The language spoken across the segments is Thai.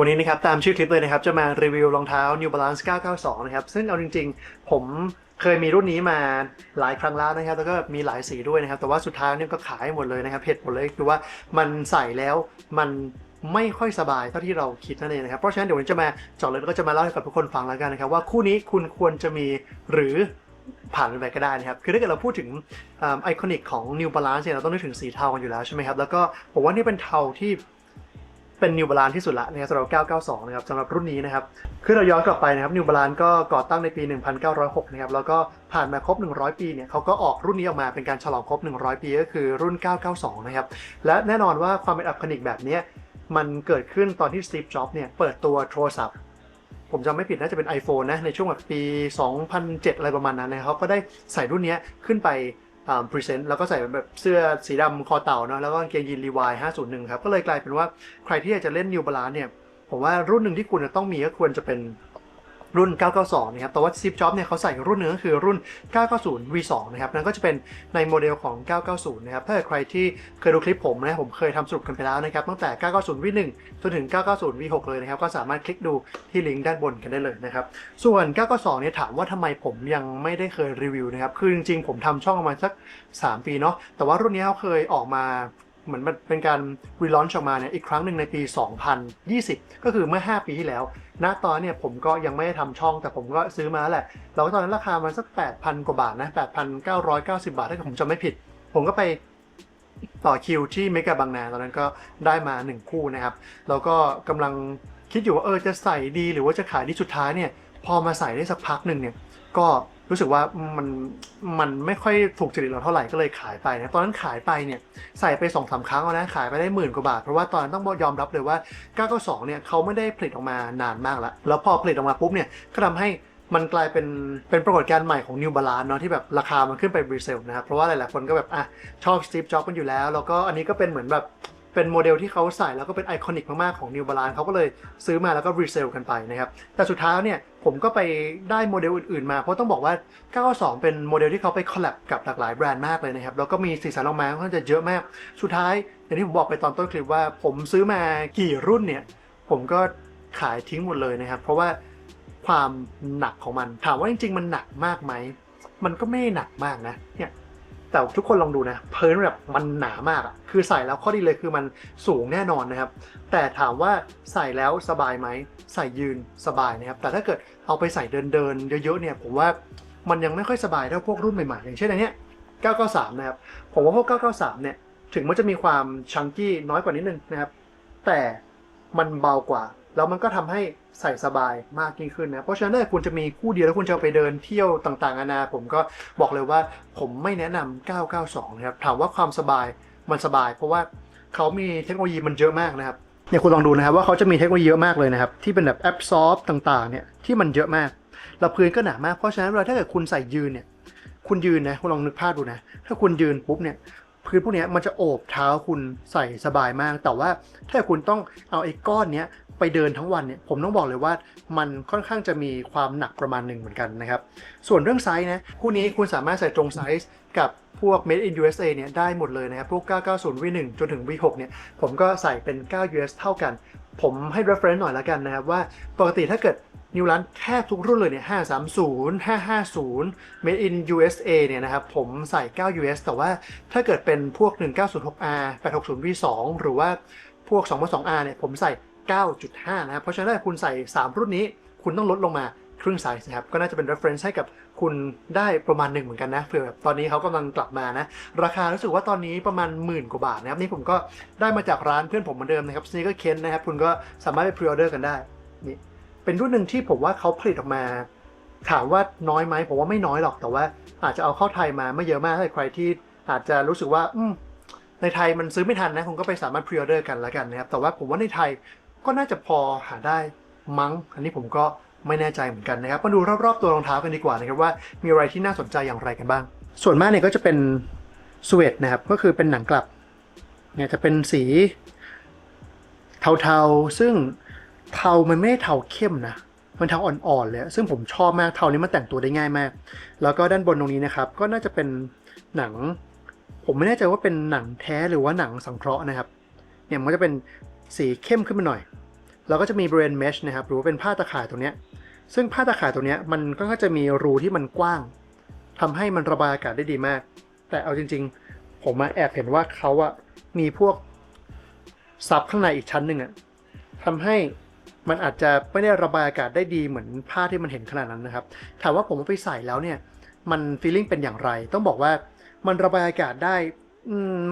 วันนี้นะครับตามชื่อคลิปเลยนะครับจะมารีวิวรองเท้า New Balance 992 นะครับซึ่งเอาจริงๆ ผมเคยมีรุ่นนี้มาหลายครั้งแล้วนะครับ แล้วก็มีหลายสีด้วยนะครับ แต่ว่าสุดท้ายเนี่ยก็ขายหมดเลยนะครับเหตุผลเลยคือว่ามันใส่แล้วมันไม่ค่อยสบายเท่าที่เราคิดนั่นเองนะครับ เพราะฉะนั้นเดี๋ยววันนี้จะมาจาะเลยแล้วก็จะมาเล่าให้กับทุกคนฟังแล้วกันนะครับว่าคู่นี้คุณควรจะมีหรือผ่านไปก็ได้นะครับ คือถ้าเกิดเราพูดถึงไอคอนิกของ New Balance เนี่ยเราต้องนึกถึงสีเทากันอยู่แล้วใช่ไหมครับ แล้วก็ผมว่านี่เป็นเทาที่ เป็นนิวบาลานที่สุดละนะครับสำหรับ 992 นะครับสำหรับรุ่นนี้นะครับ คือเราย้อนกลับไปนะครับนิวบาลานก็ก่อตั้งในปี 1906 นะครับ แล้วก็ผ่านมาครบ 100 ปี เนี่ยเขาก็ออกรุ่นนี้ออกมาเป็นการฉลองครบ 100 ปีก็คือรุ่น 992 นะครับ และแน่นอนว่าความเป็นอัคนิกแบบนี้มันเกิดขึ้นตอนที่สตีฟ จ็อบส์ เนี่ย เปิดตัวโทรศัพท์ ผมจำไม่ผิดน่าจะเป็น iPhone นะ ในช่วงแบบปี 2007 อะไรประมาณนั้นนะครับก็ได้ใส่รุ่นนี้ขึ้นไป พรีเซนต์แล้วก็ใส่แบบเสื้อสีดำคอเต่าเนาะแล้วก็กางเกงยีนรีวาย501 ครับ ก็เลยกลายเป็นว่าใครที่อยากจะเล่นนิวบาลานเนี่ยผมว่ารุ่นหนึ่งที่คุณจะต้องมีก็ควรจะเป็น รุ่น 992 นะครับ แต่ว่า Steve Jobs เนี่ยเขาใส่รุ่นหนึงก็คือรุ่น 990 V2 นะครับ นั่นก็จะเป็นในโมเดลของ 990 นะครับ ถ้าเกิดใครที่เคยดูคลิปผมนะ ผมเคยทำสรุปกันไปแล้วนะครับ ตั้งแต่ 990 V1 จนถึง 990 V6 เลยนะครับ ก็สามารถคลิกดูที่ลิงก์ด้านบนกันได้เลยนะครับ ส่วน 992 เนี่ยถามว่าทำไมผมยังไม่ได้เคยรีวิวนะครับ คือจริงๆ ผมทำช่องประมาณสัก 3 ปีเนาะ แต่ว่ารุ่นนี้เขาเคยออกมา เหมือนมันเป็นการรีลอนช์ออกมาเนี่ยอีกครั้งหนึ่งในปี 2020 ก็คือเมื่อ 5 ปีที่แล้ว ณ ตอนเนี่ยผมก็ยังไม่ได้ทำช่องแต่ผมก็ซื้อมาแหละ แล้วก็ตอนนั้นราคามันสัก 8,000 กว่าบาทนะ 8,990 บาทถ้าเกิดผมจำไม่ผิด ผมก็ไปต่อคิวที่เมกาบางนา ตอนนั้นก็ได้มา 1 คู่นะครับ แล้วก็กำลังคิดอยู่ว่าเออจะใส่ดีหรือว่าจะขายดีสุดท้ายเนี่ย พอมาใส่ได้สักพักหนึ่งเนี่ย ก็ รู้สึกว่ามันมันไม่ค่อยถูกจริตเราเท่าไหร่ก็เลยขายไปนะตอนนั้นขายไปเนี่ยใส่ไป2อสาครั้งแล้วนะขายไปได้หมื่นกว่าบาท เพราะว่าตอนนั้นต้องยอมรับเลยว่า 992 เนี่ยเขาไม่ได้ผลิตออกมานานมากแล้ว แล้วพอผลิตออกมาปุ๊บเนี่ยก็ทำให้มันกลายเป็นเป็นปรากฏการณ์ใหม่ของ New Balance เนาะที่แบบราคามันขึ้นไปรีเซลนะครับเพราะว่าหลายๆคนก็แบบอะชอบ Steve Jobs กันอยู่แล้ว แล้วก็อันนี้ก็เป็นเหมือนแบบ เป็นโมเดลที่เขาใส่แล้วก็เป็นไอคอนิกมาก ๆ ของ New Balance เขาก็เลยซื้อมาแล้วก็รีเซลกันไปนะครับ แต่สุดท้ายเนี่ยผมก็ไปได้โมเดลอื่น ๆ มา เพราะต้องบอกว่า 992 เป็นโมเดลที่เขาไปคอลแลบกับหลากหลายแบรนด์มากเลยนะครับ แล้วก็มีสีสันออกมาค่อนข้างจะเยอะมาก สุดท้ายอย่างที่ผมบอกไปตอนต้นคลิปว่า ผมซื้อมากี่รุ่นเนี่ยผมก็ขายทิ้งหมดเลยนะครับ เพราะว่าความหนักของมันถามว่าจริง ๆ มันหนักมากไหมมันก็ไม่หนักมากนะเนี่ย แต่ทุกคนลองดูนะ เพิร์นแบบมันหนามากอะคือใส่แล้วข้อดีเลยคือมันสูงแน่นอนนะครับ แต่ถามว่าใส่แล้วสบายไหม ใส่ยืนสบายนะครับ แต่ถ้าเกิดเอาไปใส่เดินเดินเยอะๆเนี่ย ผมว่ามันยังไม่ค่อยสบายเท่าพวกรุ่นใหม่ๆ อย่างเช่นอันเนี้ย 993 นะครับ ผมว่าพวก 993 เนี่ย ถึงมันจะมีความชังกี้น้อยกว่านิดนึงนะครับ แต่มันเบากว่า แล้วมันก็ทำให้ใส่สบายมากยิ่งขึ้นนะ เพราะฉะนั้นถ้าคุณจะมีคู่เดียวแล้วคุณจะไปเดินเที่ยวต่างๆนานา ผมก็บอกเลยว่าผมไม่แนะนำ992 นะครับ ถามว่าความสบายมันสบาย เพราะว่าเขามีเทคโนโลยีมันเยอะมากนะครับเนี่ยคุณลองดูนะครับว่าเขาจะมีเทคโนโลยีเยอะมากเลยนะครับ ที่เป็นแบบแอปซอฟต่างๆเนี่ยที่มันเยอะมากแล้วพื้นก็หนามากเพราะฉะนั้นเวลาถ้าเกิดคุณใส่ยืนเนี่ยคุณยืนนะคุณลองนึกภาพดูนะ ถ้าคุณยืนปุ๊บเนี่ย พื้นพวกนี้มันจะโอบเท้าคุณใส่สบายมาก แต่ว่าถ้าคุณต้องเอาไอ้ก้อนเนี้ยไปเดินทั้งวันเนี่ยผมต้องบอกเลยว่ามันค่อนข้างจะมีความหนักประมาณหนึ่งเหมือนกันนะครับ ส่วนเรื่องไซส์นะคู่นี้คุณสามารถใส่ตรงไซส์กับพวก Made in USA เนี่ยได้หมดเลยนะครับ พวก 990 V1 จนถึง V6 เนี่ยผมก็ใส่เป็น 9 US เท่ากัน ผมให้ reference หน่อยละกันนะครับว่าปกติถ้าเกิดนิวรันแทบทุกรุ่นเลยเนี่ย530 550 Made in USA เนี่ยนะครับผมใส่ 9 US แต่ว่าถ้าเกิดเป็นพวก 1906R 860 V2 หรือว่าพวก 22R เนี่ยผมใส่ 9.5 นะครับเพราะฉะนั้นถ้าคุณใส่ 3 รุ่นนี้ คุณต้องลดลงมา ครึ่งไซส์นะครับก็น่าจะเป็น reference ให้กับคุณได้ประมาณหนึ่งเหมือนกันนะเผื่อแบบตอนนี้เขากำลังกลับมานะ ราคารู้สึกว่าตอนนี้ประมาณหมื่นกว่าบาทนะครับนี่ผมก็ได้มาจากร้านเพื่อนผมเหมือนเดิมนะครับ Sneaker Ken นะครับคุณก็สามารถไปพรีออเดอร์กันได้นี่เป็นรุ่นหนึ่งที่ผมว่าเขาผลิตออกมาถามว่าน้อยไหมผมว่าไม่น้อยหรอกแต่ว่า อาจจะเอาเข้าไทยมาไม่เยอะมากถ้าใครที่อาจจะรู้สึกว่าอืในไทยมันซื้อไม่ทันนะคุณก็ไปสามารถพรีออเดอร์กันแล้วกันนะครับแต่ว่าผมว่าในไทยก็น่าจะพอหาได้มั้ง อันนี้ผมก็ ไม่แน่ใจเหมือนกันนะครับมาดูรอบๆตัวรองเท้ากันดีกว่านะครับว่ามีอะไรที่น่าสนใจอย่างไรกันบ้าง ส่วนมากเนี่ยก็จะเป็นสเวตนะครับก็คือเป็นหนังกลับเนี่ยจะเป็นสีเทาๆ ซึ่งเทามันไม่ได้เทาเข้มนะ มันเทาอ่อนๆเลยซึ่งผมชอบมากเทานี้มันแต่งตัวได้ง่ายมาก แล้วก็ด้านบนตรงนี้นะครับ ก็น่าจะเป็นหนัง ผมไม่แน่ใจว่าเป็นหนังแท้หรือว่าหนังสังเคราะห์นะครับ เนี่ยมันก็จะเป็นสีเข้มขึ้นมาหน่อย แล้วก็จะมีบริเวณเมชนะครับหรือว่าเป็นผ้าตะข่ายตัวเนี้ยซึ่งผ้าตะข่ายตัวเนี้ยมันก็จะมีรูที่มันกว้างทำให้มันระบายอากาศได้ดีมาก แต่เอาจริง ๆ ผมมาแอบเห็นว่าเขาอะมีพวกซับข้างในอีกชั้นหนึ่งอะทำให้มันอาจจะไม่ได้ระบายอากาศได้ดีเหมือนผ้าที่มันเห็นขนาดนั้นนะครับ ถามว่าผมไปใส่แล้วเนี่ย มันฟีลลิ่งเป็นอย่างไร ต้องบอกว่ามันระบายอากาศได้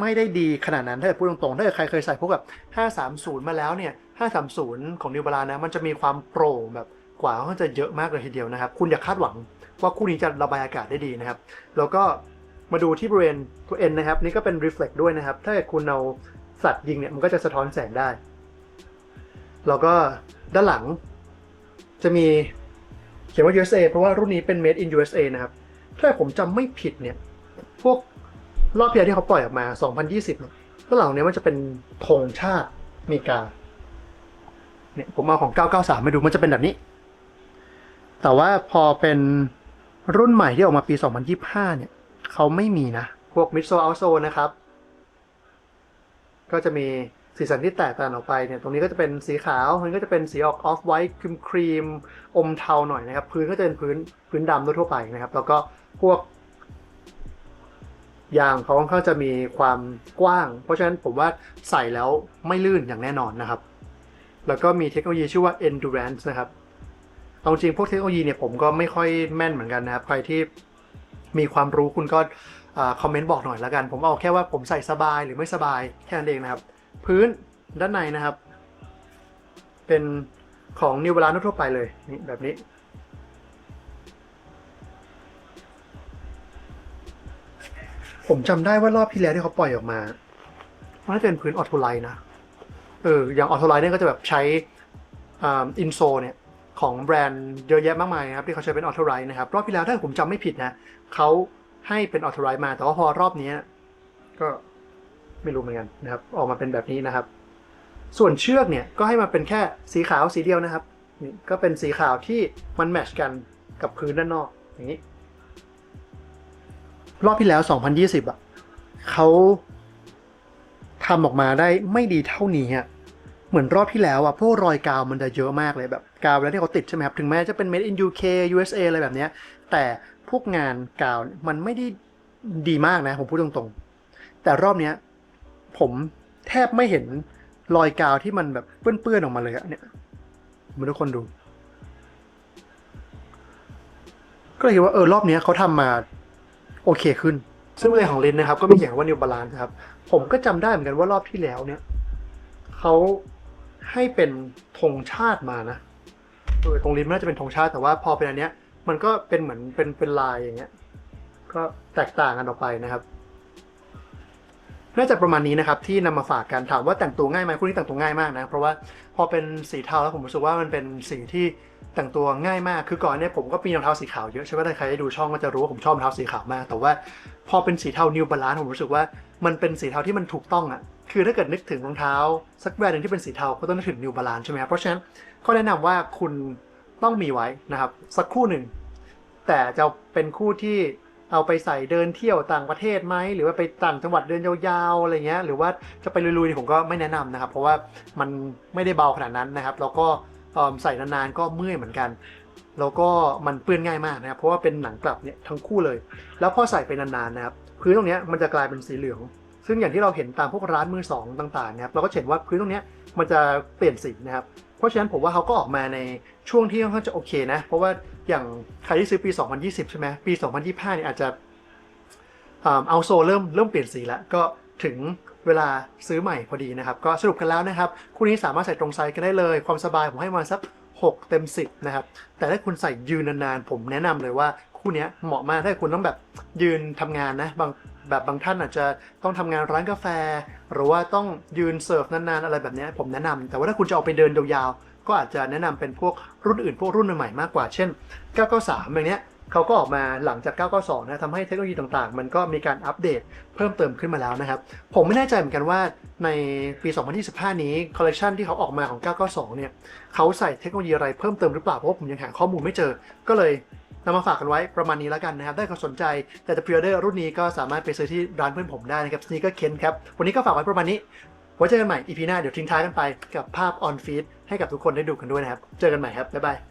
ไม่ได้ดีขนาดนั้นถ้าเกิดพูดตรงๆ ถ้าเกิดใครเคยใส่พวกแบบ530 มาแล้วเนี่ย 530 ของนิวบาลานะ มันจะมีความโปร่งแบบกว่าก็จะเยอะมากเลยทีเดียวนะครับ คุณอย่าคาดหวังว่าคู่นี้จะระบายอากาศได้ดีนะครับ แล้วก็มาดูที่บริเวณตัวเอ็นนะครับ นี่ก็เป็น reflect ด้วยนะครับ ถ้าคุณเอาสัตว์ยิงเนี่ยมันก็จะสะท้อนแสงได้ แล้วก็ด้านหลังจะมีเขียนว่า USA เพราะว่ารุ่นนี้เป็น made in USA นะครับ ถ้าผมจำไม่ผิดเนี่ย พวกรอบที่แล้วที่เขาปล่อยออกมา 2020เนี่ยแล้วเหล่านี้มันจะเป็นธงชาติอเมริกา เนี่ยผมเอาของ 993 มาดูมันจะเป็นแบบนี้ แต่ว่าพอเป็นรุ่นใหม่ที่ออกมาปี 2025 เนี่ยเขาไม่มีนะ พวก Mid Soul Out s o นะครับ ก็จะมีสีสันที่แตกต่างออกไปเนี่ย ตรงนี้ก็จะเป็นสีขาวมันก็จะเป็นสีออกออฟไวท์ครีมครีมอมเทาหน่อยนะครับ พื้นก็จะเป็นพื้นพื้นดำทั่วไปนะครับ แล้วก็พวกยางเขาค่อนข้างจะมีความกว้าง เพราะฉะนั้นผมว่าใส่แล้วไม่ลื่นอย่างแน่นอนนะครับ แล้วก็มีเทคโนโลยีชื่อว่า endurance นะครับเอาจริงพวกเทคโนโลยีเนี่ยผมก็ไม่ค่อยแม่นเหมือนกันนะครับ ใครที่มีความรู้คุณก็คอมเมนต์บอกหน่อยแล้วกัน ผมเอาแค่ว่าผมใส่สบายหรือไม่สบายแค่นั้นเองนะครับ พื้นด้านในนะครับ เป็นของ New Balance ทั่วไปเลยนี่แบบนี้ ผมจำได้ว่ารอบที่แล้วที่เขาปล่อยออกมาน่าจะเป็นพื้นออโตไลน์นะ เอออย่างออโตไลน์เนี่ยก็จะแบบใช้อินโซเนี่ยของแบรนด์เยอะแยะมากมายนะครับที่เขาใช้เป็นออโตไลน์นะครับรอบที่แล้วถ้าผมจำไม่ผิดนะเขาให้เป็นออโตไลน์มาแต่ว่าพอรอบนี้ก็ไม่รู้เหมือนกันนะครับออกมาเป็นแบบนี้นะครับ ส่วนเชือกเนี่ยก็ให้มาเป็นแค่สีขาวสีเดียวนะครับนี่ก็เป็นสีขาวที่มันแมทช์กันกับพื้นด้านนอกอย่างนี้ รอบที่แล้ว 2020อะเขา ทำออกมาได้ไม่ดีเท่านี้อะเหมือนรอบที่แล้วอะพวกรอยกาวมันจะเยอะมากเลยแบบกาวแล้วที่เขาติดใช่ไหมครับ ถึงแม้จะเป็น made in UK USA อะไรแบบเนี้ย แต่พวกงานกาวมันไม่ได้ดีมากนะ ผมพูดตรงๆ แต่รอบเนี้ยผมแทบไม่เห็นรอยกาวที่มันแบบเปื้อนๆออกมาเลยอะเนี่ยมาทุกคนดู ก็เลยคิดว่าเออรอบเนี้ยเขาทำมาโอเคขึ้น ซึ่งในของลินนะครับก็มีเขียนว่า New Balance นะครับ ผมก็จำได้เหมือนกันว่ารอบที่แล้วเนี่ยเขาให้เป็นธงชาติมานะเออตรงลินมันน่าจะเป็นธงชาติแต่ว่าพอเป็นอันเนี้ย มันก็เป็นเหมือนเป็นเป็นลายอย่างเงี้ย ก็แตกต่างกันออกไปนะครับ น่าจะประมาณนี้นะครับที่นำมาฝากกันถามว่าแต่งตัวง่ายไหมคู่นี้แต่งตัวง่ายมากนะ เพราะว่าพอเป็นสีเทาแล้วผมรู้สึกว่ามันเป็นสีที่แต่งตัวง่ายมากคือก่อนเนี่ยผมก็มีรองเท้าสีขาวเยอะใช่ไหมถ้าใครได้ดูช่องก็จะรู้ว่าผมชอบรองเท้าสีขาวมาก แต่ว่าพอเป็นสีเทา New Balance ผมรู้สึกว่ามันเป็นสีเทาที่มันถูกต้องอะ่ะคือถ้าเกิดนึกถึงรองเท้าสักแบรนด์หนึ่งที่เป็นสีเทาก็ต้องนึกถึง New Balance ใช่ไหมครับเพราะฉะนั้นก็แนะนำว่าคุณต้องมีไว้นะครับสักคู่หนึ่งแต่จะเป็นคู่ที่ เอาไปใส่เดินเที่ยวต่างประเทศไหมหรือว่าไปต่างจังหวัดเดินยาวๆอะไรเงี้ยหรือว่าจะไปลุยๆเนี่ยผมก็ไม่แนะนำนะครับ เพราะว่ามันไม่ได้เบาขนาดนั้นนะครับ แล้วก็ใส่นานๆก็เมื่อยเหมือนกัน แล้วก็มันเปื้อนง่ายมากนะครับ เพราะว่าเป็นหนังกลับเนี่ยทั้งคู่เลย แล้วพอใส่ไปนานๆนะครับพื้นตรงเนี้ยมันจะกลายเป็นสีเหลือง ซึ่งอย่างที่เราเห็นตามพวกร้านมือสองต่างๆนะครับเราก็เห็นว่าพื้นตรงเนี้ยมันจะเปลี่ยนสีนะครับ เพราะฉะนั้นผมว่าเขาก็ออกมาในช่วงที่ค่อนข้างจะโอเคนะ เพราะว่า อย่างใครที่ซื้อปี 2020 ใช่ไหมปี 2025 เนี่ยอาจจะเอาโซเริ่มเริ่มเปลี่ยนสีแล้วก็ถึงเวลาซื้อใหม่พอดีนะครับ ก็สรุปกันแล้วนะครับ คู่นี้สามารถใส่ตรงไซส์กันได้เลย ความสบายผมให้มาสัก 6 เต็ม 10 นะครับ แต่ถ้าคุณใส่ยืนนานๆ ผมแนะนำเลยว่าคู่นี้เหมาะมากถ้าคุณต้องแบบยืนทำงานนะบางแบบบางท่านอาจจะต้องทำงานร้านกาแฟ หรือว่าต้องยืนเสิร์ฟนานๆอะไรแบบนี้ผมแนะนำแต่ว่าถ้าคุณจะเอาไปเดินยาวๆ ก็อาจจะแนะนำเป็นพวกรุ่นอื่นพวกรุ่นใหม่ๆมากกว่า เช่น 993อย่างเนี้ยเขาก็ออกมาหลังจาก 992 นะทำให้เทคโนโลยีต่างๆ มันก็มีการอัปเดตเพิ่มเติมขึ้นมาแล้วนะครับ ผมไม่แน่ใจเหมือนกันว่าในปี 2025 นี้คอลเลกชันที่เขาออกมาของ 992 เนี่ยเขาใส่เทคโนโลยีอะไรเพิ่มเติมหรือเปล่า เพราะผมยังหาข้อมูลไม่เจอ ก็เลยนำมาฝากกันไว้ประมาณนี้แล้วกันนะครับ ถ้าใครสนใจแต่จะพรีออเดอร์รุ่นนี้ก็สามารถไปซื้อที่ร้านเพื่อนผมได้นะครับนี่ก็เค้นครับ วันนี้ก็ฝากไว้ประมาณนี้ ไว้เจอกันใหม่ EP หน้าเดี๋ยวทิ้งท้ายกันไปกับภาพออนฟีดให้กับทุกคนได้ดูกันด้วยนะครับ เจอกันใหม่ครับบ๊ายบาย